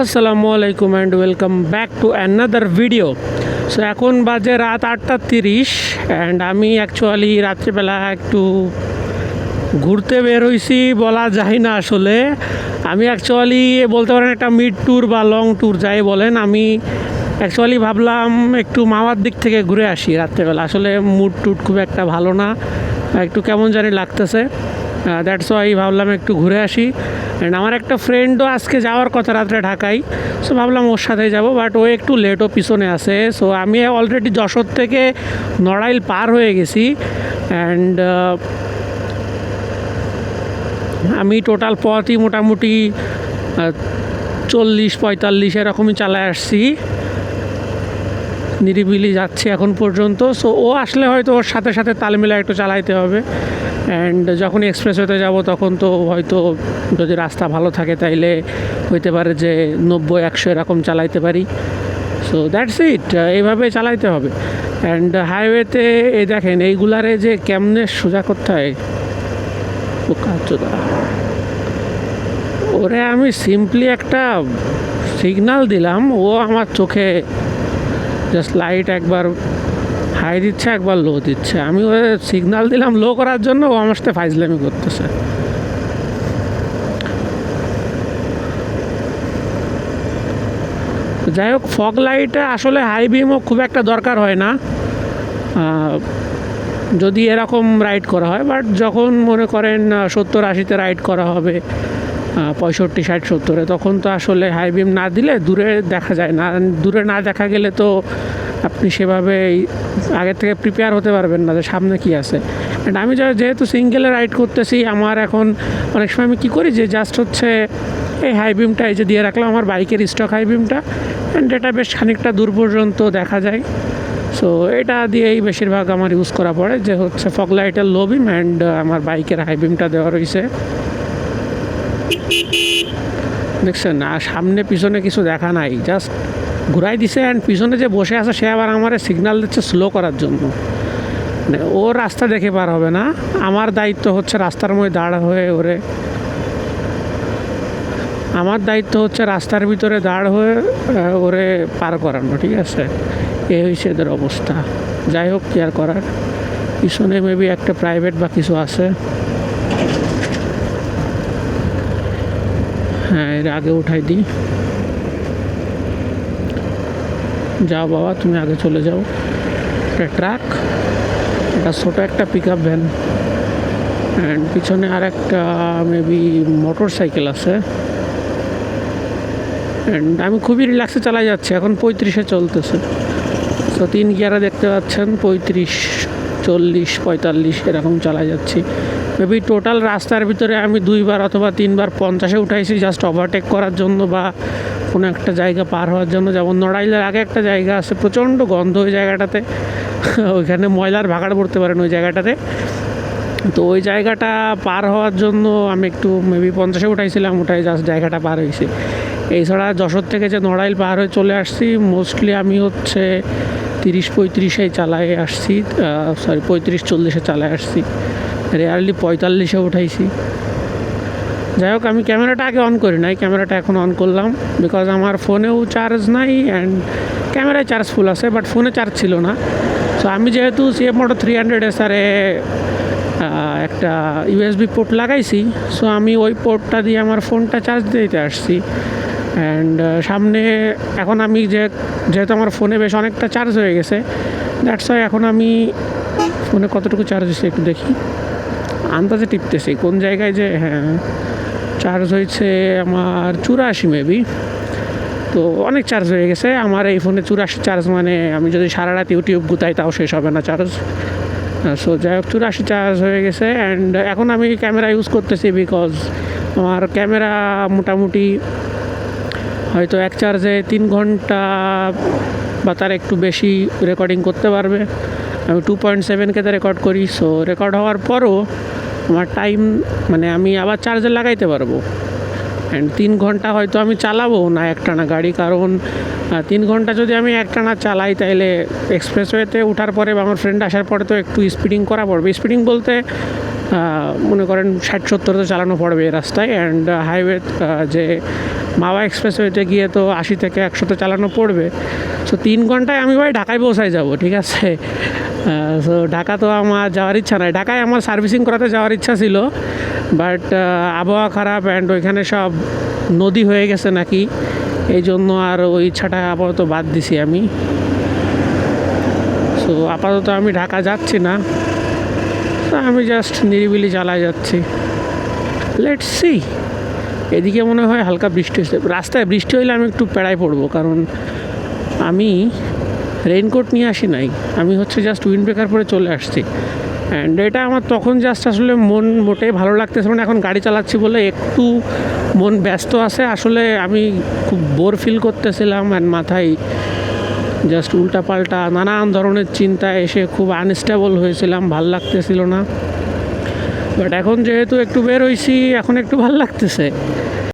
আসসালামু আলাইকুম and welcome back to another video so এখন বাজে রাত আটটা তিরিশ অ্যান্ড আমি অ্যাকচুয়ালি রাত্রিবেলা একটু ঘুরতে বের হয়েছি বলা যায় না আসলে। আমি অ্যাকচুয়ালি বলতে পারেন একটা মিড ট্যুর বা লং ট্যুর যাই বলেন, আমি অ্যাকচুয়ালি ভাবলাম একটু মামার দিক থেকে ঘুরে আসি রাত্রেবেলা। আসলে মুড টুড খুব একটা ভালো না, একটু কেমন জানি লাগতেছে। দ্যাটস ওয়াই ভাবলাম একটু ঘুরে আসি। অ্যান্ড আমার একটা ফ্রেন্ডও আজকে যাওয়ার কথা রাত্রে ঢাকায়। সো ভাবলাম ওর সাথে যাব বাট ও একটু লেটও পিছনে আছে। সো আমি অলরেডি যশোর থেকে নড়াইল পার হয়ে গেছি। অ্যান্ড আমি টোটাল পথই মোটামুটি চল্লিশ, পঁয়তাল্লিশ এরকমই চালায় আসছি। নিরিবিলি যাচ্ছি এখন পর্যন্ত। সো ও আসলে হয়তো ওর সাথে সাথে তাল মিলা একটু চালাইতে হবে। অ্যান্ড যখন এক্সপ্রেসওয়েতে যাব, তখন তো হয়তো যদি রাস্তা ভালো থাকে, তাইলে হইতে পারে যে নব্বই, একশো এরকম চালাইতে পারি। সো দ্যাটস ইট এইভাবে চালাইতে হবে। অ্যান্ড হাইওয়েতে এই দেখেন, এইগুলারে যে কেমনে সোজা করতে হয়, ও ওরে আমি সিম্পলি একটা সিগনাল দিলাম, ও আমার চোখে জাস্ট লাইট একবার হাই দিচ্ছে, একবার লো দিচ্ছে। আমি ওই সিগনাল দিলাম লো করার জন্য, ও আমার সাথে ফাইজলামি করতেছে। যাই হোক ফগ লাইটে আসলে হাই বিমও খুব একটা দরকার হয় না। যদি এরকম রাইড করা হয় বাট যখন মনে করেন সত্তর আশিতে রাইড করা হবে পঁয়ষট্টি, ষাট, সত্তরে, তখন তো আসলে হাই বিম না দিলে দূরে দেখা যায় না। দূরে না দেখা গেলে তো আপনি সেভাবে আগের থেকে প্রিপেয়ার হতে পারবেন না যে সামনে কি আছে। অ্যান্ড আমি যেহেতু সিঙ্গেলে রাইড করতেছি, আমার এখন অনেক সময় আমি কী করি যে জাস্ট হচ্ছে এই হাই বিমটা এই যে দিয়ে রাখলাম, আমার বাইকের স্টক হাই বিমটা অ্যান্ড এটা বেশ খানিকটা দূর পর্যন্ত দেখা যায়। সো এটা দিয়েই বেশিরভাগ আমার ইউজ করা পড়ে যে হচ্ছে ফগ লাইটের লো বিম অ্যান্ড আমার বাইকের হাই বিমটা দেওয়া রয়েছে। দেখছেন, আর সামনে পিছনে কিছু দেখা নাই জাস্ট ঘুরাই দিছে অ্যান্ড পিছনে যে বসে আছে, সে আবার আমার সিগনাল দিচ্ছে স্লো করার জন্য। মানে ও রাস্তা দেখে পার হবে না। আমার দায়িত্ব হচ্ছে রাস্তার মধ্যে দাঁড় হয়ে ওরে। আমার দায়িত্ব হচ্ছে রাস্তার ভিতরে দাঁড় হয়ে ওরে পার করানো, ঠিক আছে? এ হয়েছে এদের অবস্থা। যাই হোক, কি আর করার? পিছনে মেবি একটা প্রাইভেট বা কিছু আছে। হ্যাঁ এর আগে উঠাই দিই। যাও বাবা, তুমি আগে চলে যাও। একটা ট্রাক, একটা ছোটো একটা পিক আপ ভ্যান অ্যান্ড পিছনে আর একটা মেবি মোটর সাইকেল আছে। অ্যান্ড আমি খুবই রিল্যাক্সে চালাই যাচ্ছি, এখন পঁয়ত্রিশে চলতেছে। তো তিন গিয়ারে দেখতে পাচ্ছেন, পঁয়ত্রিশ, চল্লিশ, পঁয়তাল্লিশ এরকম চালাই যাচ্ছি। মেবি টোটাল রাস্তার ভিতরে আমি দুইবার অথবা তিনবার পঞ্চাশে উঠাইছি জাস্ট ওভারটেক করার জন্য বা কোনো একটা জায়গা পার হওয়ার জন্য যেমন নড়াইলের আগে একটা জায়গা আছে, প্রচণ্ড গন্ধ ওই জায়গাটাতে। ওইখানে ময়লার ভাগাড় পড়তে পারেন ওই জায়গাটাতে। তো ওই জায়গাটা পার হওয়ার জন্য আমি একটু মেবি পঞ্চাশে উঠাইছিলাম ওটাই জাস্ট জায়গাটা পার হয়েছে এছাড়া যশোর থেকে যে নড়াইল পার হয়ে চলে আসছি মোস্টলি আমি হচ্ছে তিরিশ পঁয়ত্রিশে চালায় আসছি সরি পঁয়ত্রিশ চল্লিশে চালায় আসছি। রেয়ারলি পঁয়তাল্লিশে উঠাইছি। যাই হোক, আমি ক্যামেরাটা আগে অন করি, নাই ক্যামেরাটা এখন অন করলাম বিকজ আমার ফোনেও চার্জ নাই অ্যান্ড ক্যামেরায় চার্জ ফুল আছে বাট ফোনে চার্জ ছিল না। সো আমি যেহেতু সিএফ মোটো থ্রি হান্ড্রেড এসারে একটা ইউএসবি পোর্ট লাগাইছি সো আমি ওই পোর্টটা দিয়ে আমার ফোনটা চার্জ দিতে আসছি। অ্যান্ড সামনে এখন আমি যে, যেহেতু আমার ফোনে বেশ অনেকটা চার্জ হয়ে গেছে দ্যাটস ওয়াই এখন আমি ফোনে কতটুকু চার্জ হয়েছে একটু দেখি। আন্দাজে টিপতেছি, কোন জায়গায় যে হ্যাঁ। চার্জ হয়েছে আমার চুরাশি মেবি তো অনেক চার্জ হয়ে গেছে। আমার এই ফোনে চুরাশি চার্জ মানে আমি যদি সারা রাত ইউটিউব গুতাই তাও শেষ হবে না চার্জ সো যাই হোক, চুরাশি চার্জ হয়ে গেছে অ্যান্ড এখন আমি ক্যামেরা ইউজ করতেছি বিকজ আমার ক্যামেরা মোটামুটি হয়তো এক চার্জে তিন ঘণ্টা বা তার একটু বেশি রেকর্ডিং করতে পারবে। আমি টু পয়েন্ট সেভেনকে রেকর্ড করি সো রেকর্ড হওয়ার পরও আমার টাইম মানে আমি আবার চার্জে লাগাইতে পারব। অ্যান্ড তিন ঘণ্টা হয়তো আমি চালাবো না একটানা গাড়ি, কারণ তিন ঘণ্টা যদি আমি একটানা চালাই তাইলে এক্সপ্রেসওয়েতে ওঠার পরে বা আমার ফ্রেন্ড আসার পরে তো একটু স্পিডিং করা পড়বে। স্পিডিং বলতে মনে করেন ষাট সত্তর তো চালানো পড়বে রাস্তায়। অ্যান্ড হাইওয়ে যে মাওয়া এক্সপ্রেসওয়েতে গিয়ে তো আশি থেকে একশোতে চালানো পড়বে। সো তিন ঘন্টায় আমি ভাই ঢাকায় পৌঁছায় যাব, ঠিক আছে? সো ঢাকা তো আমার যাওয়ার ইচ্ছা নাই। ঢাকায় আমার সার্ভিসিং করাতে যাওয়ার ইচ্ছা ছিল বাট আবহাওয়া খারাপ অ্যান্ড ওইখানে সব নদী হয়ে গেছে নাকি, এই জন্য আর ওই ইচ্ছাটা আপাতত বাদ দিছি আমি। সো আপাতত আমি ঢাকা যাচ্ছি না। আমি জাস্ট নিরিবিলি চালায় যাচ্ছি। লেটস সি এদিকে মনে হয় হালকা বৃষ্টি হচ্ছে রাস্তায় বৃষ্টি হইলে আমি একটু পেড়ায় পড়ব, কারণ আমি রেইনকোট নিয়ে আসি নাই। আমি হচ্ছে জাস্ট উইন্ড ব্রেকার পরে চলে আসছি। অ্যান্ড এটা আমার তখন জাস্ট আসলে মন মোটেই ভালো লাগতেছে মানে এখন গাড়ি চালাচ্ছি বলে একটু মন ব্যস্ত আছে। আসলে আমি খুব বোর ফিল করতেছিলাম অ্যান্ড মাথায় জাস্ট উল্টাপাল্টা নানান ধরনের চিন্তা এসে খুব আনস্টেবল হয়েছিলাম, ভালো লাগতেছিল না। বাট এখন যেহেতু একটু বের হইছি, এখন একটু ভালো লাগতেছে।